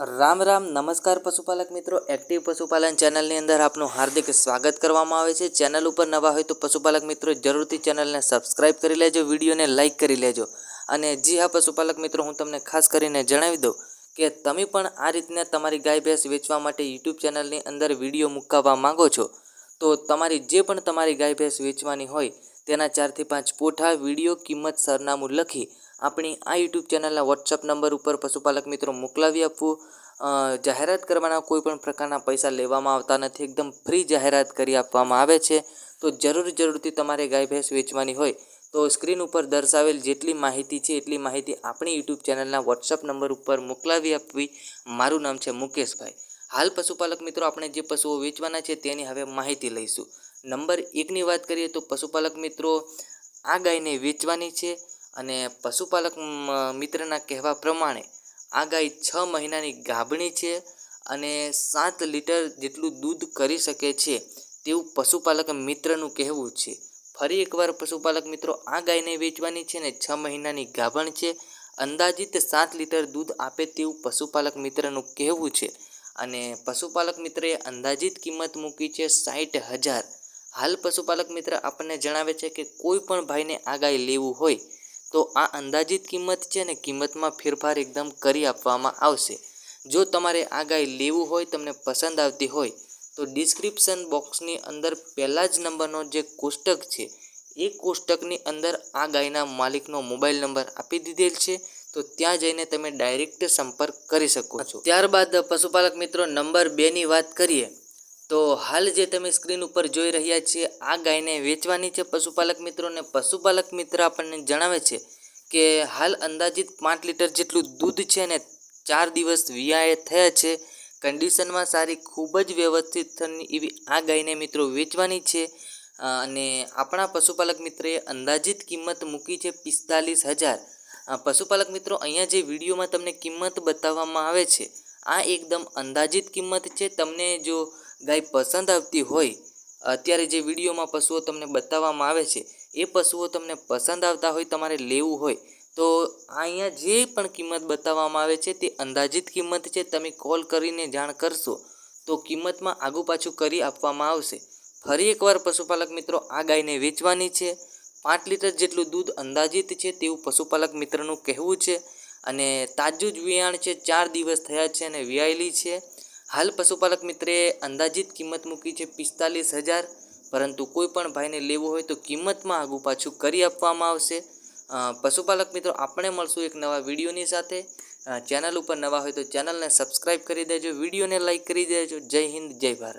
રામ રામ, નમસ્કાર પશુપાલક મિત્રો. એક્ટિવ પશુપાલન ચેનલની અંદર આપનું હાર્દિક સ્વાગત કરવામાં આવે છે. ચેનલ ઉપર નવા હોય તો પશુપાલક મિત્રો જરૂરથી ચેનલને સબસ્ક્રાઇબ કરી લેજો વિડીયોને લાઇક કરી લેજો. અને જી હા, પશુપાલક મિત્રો, હું તમને ખાસ કરીને જણાવી દઉં કે તમે પણ આ રીતના તમારી ગાય, ભેંસ વેચવા માટે યુટ્યુબ ચેનલની અંદર વીડિયો મૂકાવવા માંગો છો, તો તમારી જે પણ તમારી ગાય, ભેંસ વેચવાની હોય તેના ચારથી પાંચ પોઠા વીડિયો કિંમત સરનામું લખી આપણી આ યુટ્યુબ ચેનલના વોટ્સઅપ નંબર ઉપર પશુપાલક મિત્રો મોકલાવી આપવું. જાહેરાત કરવાના કોઈ પણ પ્રકારના પૈસા લેવામાં આવતા નથી. એકદમ ફ્રી જાહેરાત કરી આપવામાં આવે છે. તો જરૂર જરૂરથી તમારે ગાય, ભેંસ વેચવાની હોય તો સ્ક્રીન ઉપર દર્શાવેલ જેટલી માહિતી છે, એટલી માહિતી આપણી યુટ્યુબ ચેનલના વોટ્સઅપ નંબર ઉપર મોકલાવી આપવી. મારું નામ છે મુકેશભાઈ. હાલ પશુપાલક મિત્રો આપણે જે પશુઓ વેચવાના છે તેની હવે માહિતી લઈશું. નંબર એકની વાત કરીએ તો પશુપાલક મિત્રો આ ગાયને વેચવાની છે. અને પશુપાલક મિત્રના કહેવા પ્રમાણે આ ગાય છ મહિનાની ગાભણી છે અને સાત લીટર જેટલું દૂધ કરી શકે છે તેવું પશુપાલક મિત્રનું કહેવું છે. ફરી એકવાર પશુપાલક મિત્રો આ ગાયને વેચવાની છે ને છ મહિનાની ગાભણ છે. અંદાજિત સાત લીટર દૂધ આપે તેવું પશુપાલક મિત્રનું કહેવું છે. અને પશુપાલક મિત્રએ અંદાજિત કિંમત મૂકી છે સાઠ હજાર. હાલ પશુપાલક મિત્ર આપણને જણાવે છે કે કોઈ પણ ભાઈને આ ગાય લેવું હોય તો આ અંદાજિત કિંમત છે ને કિંમતમાં ફેરફાર એકદમ કરી આપવામાં આવશે. જો તમારે આ ગાય લેવું હોય, તમને પસંદ આવતી હોય, તો ડિસ્ક્રિપ્શન બોક્સની અંદર પહેલા જ નંબરનો જે કોષ્ટક છે, એ કોષ્ટકની અંદર આ ગાયના માલિકનો મોબાઈલ નંબર આપી દીધેલ છે, તો ત્યાં જઈને તમે ડાયરેક્ટ સંપર્ક કરી શકો છો. ત્યારબાદ પશુપાલક મિત્રો, નંબર બેની વાત કરીએ. તો હાલ જે તમે સ્ક્રીન ઉપર જોઈ રહ્યા છીએ, આ ગાયને વેચવાની છે પશુપાલક મિત્રોને પશુપાલક મિત્ર આપણને જણાવે છે કે હાલ અંદાજિત પાંચ લીટર જેટલું દૂધ છે ને ચાર દિવસ વિયાએ થયા છે. કન્ડિશનમાં સારી ખૂબ જ વ્યવસ્થિત એવી આ ગાયને મિત્રો વેચવાની છે. અને આપણા પશુપાલક મિત્રએ અંદાજિત કિંમત મૂકી છે પિસ્તાલીસ હજાર. પશુપાલક મિત્રો, અહીંયા જે વિડીયોમાં તમને કિંમત બતાવવામાં આવે છે, આ એકદમ અંદાજિત કિંમત છે. તમને જો ગાય પસંદ આવતી હોય, અત્યારે જે વિડીયોમાં પશુઓ તમને બતાવવામાં આવે છે, એ પશુઓ તમને પસંદ આવતા હોય, તમારે લેવું હોય, તો અહીંયા જે પણ કિંમત બતાવવામાં આવે છે તે અંદાજિત કિંમત છે, તમે કોલ કરીને જાણ કરશો, તો કિંમતમાં આગુ પાછું કરી આપવામાં આવશે. ફરી એકવાર પશુપાલક મિત્રો, આ ગાયને વેચવાની છે, પાંચ લીટર જેટલું દૂધ અંદાજિત છે તેવું પશુપાલક મિત્રનું કહેવું છે, અને તાજું જ વિયાણ છે, ચાર દિવસ થયા છે અને વિયાયેલી છે. હાલ પશુપાલક મિત્રે અંદાજિત કિંમત મૂકી છે પિસ્તાલીસ હજાર. પરંતુ કોઈ પણ ભાઈને લેવું હોય તો કિંમતમાં આગુ પાછું કરી આપવામાં આવશે. પશુપાલક મિત્રો, આપણે મળશું એક નવા વિડીયોની સાથે. ચેનલ ઉપર નવા હોય તો ચેનલને સબસ્ક્રાઈબ કરી દેજો, વિડીયોને લાઈક કરી દેજો. જય હિન્દ, જય ભારત.